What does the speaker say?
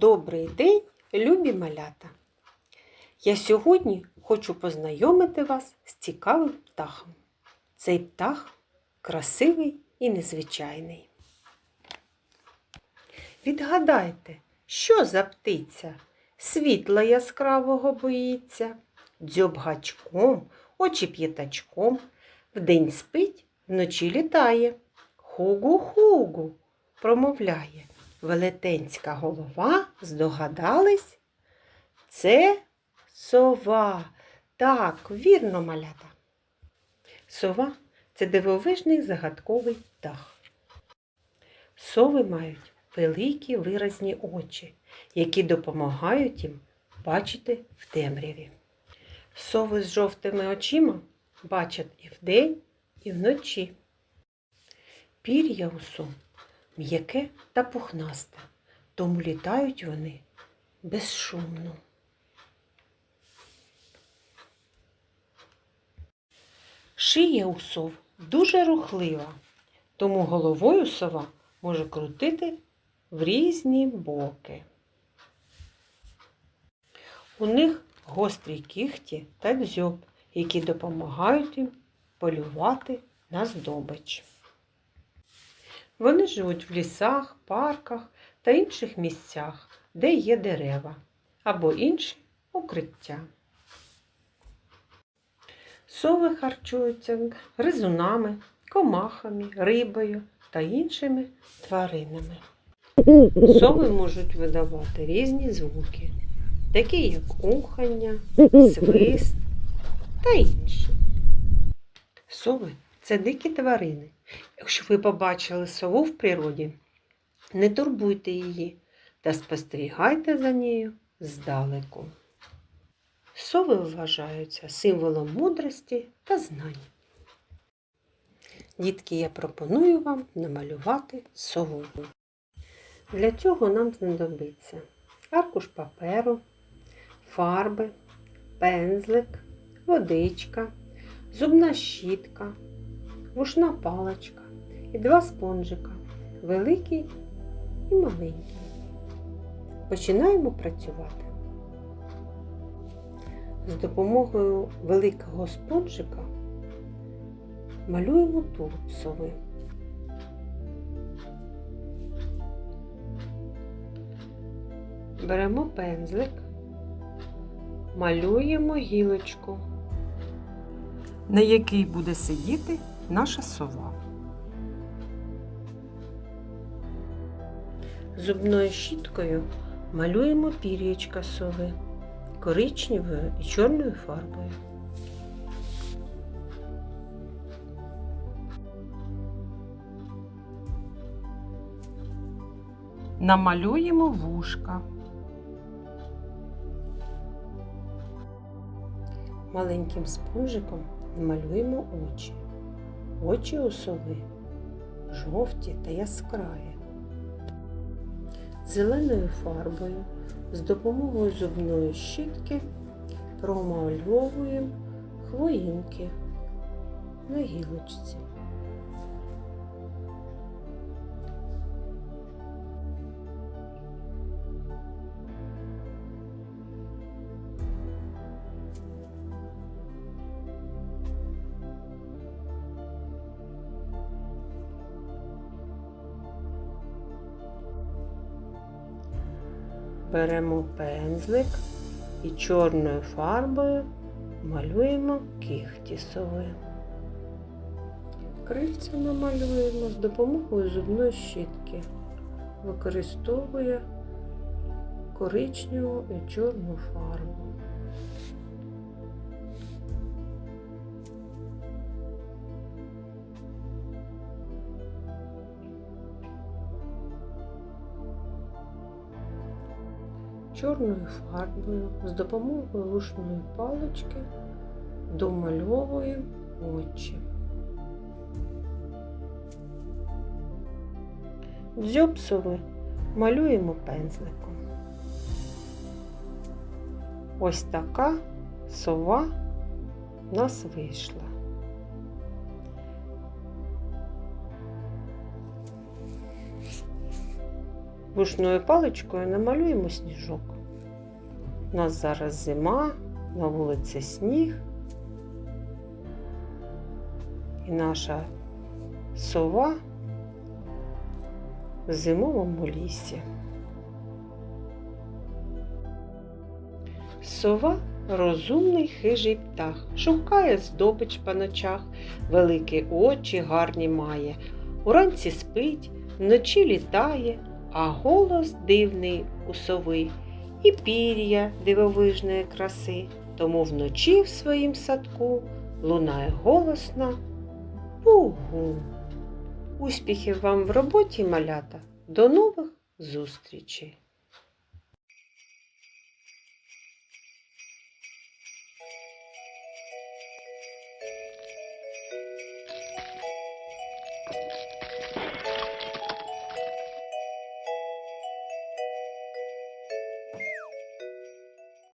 Добрий день, любі малята! Я сьогодні хочу познайомити вас з цікавим птахом. Цей птах красивий і незвичайний. Відгадайте, що за птиця? Світла яскравого боїться, дзьоб гачком, очі п'ятачком, вдень спить, вночі літає. Хугу-хугу промовляє. Велетенська голова, здогадались? Це сова. Так, вірно, малята. Сова це дивовижний загадковий птах. Сови мають великі виразні очі, які допомагають їм бачити в темряві. Сови з жовтими очима бачать і вдень, і вночі. Пір'я у сов м'яке та пухнасте, тому літають вони безшумно. Шия у сов дуже рухлива, тому головою сова може крутити в різні боки. У них гострі кіхті та дзьоб, які допомагають їм полювати на здобич. Вони живуть в лісах, парках та інших місцях, де є дерева або інші укриття. Сови харчуються гризунами, комахами, рибою та іншими тваринами. Сови можуть видавати різні звуки, такі як ухання, свист та інші. Сови це дикі тварини. Якщо ви побачили сову в природі, не турбуйте її та спостерігайте за нею здалеку. Сови вважаються символом мудрості та знань. Дітки, я пропоную вам намалювати сову. Для цього нам знадобиться аркуш паперу, фарби, пензлик, водичка, зубна щітка, вушна паличка і два спонжика великий і маленький. Починаємо працювати. З допомогою великого спонжика малюємо тулуб сови. Беремо пензлик, малюємо гілочку, на якій буде сидіти наша сова. Зубною щіткою малюємо пір'ячка сови коричневою і чорною фарбою. Намалюємо вушка. Маленьким спонжиком намалюємо очі. Очі у сови жовті та яскраві. Зеленою фарбою з допомогою зубної щітки промальовуємо хвоїнки на гілочці. Беремо пензлик і чорною фарбою малюємо кігті сови. Крильця намалюємо з допомогою зубної щітки, використовує коричневу і чорну фарбу. Чорною фарбою з допомогою рушної палички домальовуємо очі. Дзьобсови малюємо пензликом. Ось така сова в нас вийшла. Бушною паличкою намалюємо сніжок. У нас зараз зима, на вулиці сніг. І наша сова в зимовому лісі. Сова розумний хижий птах, шукає здобич по ночах, великі очі гарні має, уранці спить, вночі літає, а голос дивний у сови і пір'я дивовижної краси. Тому вночі в своїм садку лунає голосна Угу. Успіхів вам в роботі, малята. До нових зустрічей!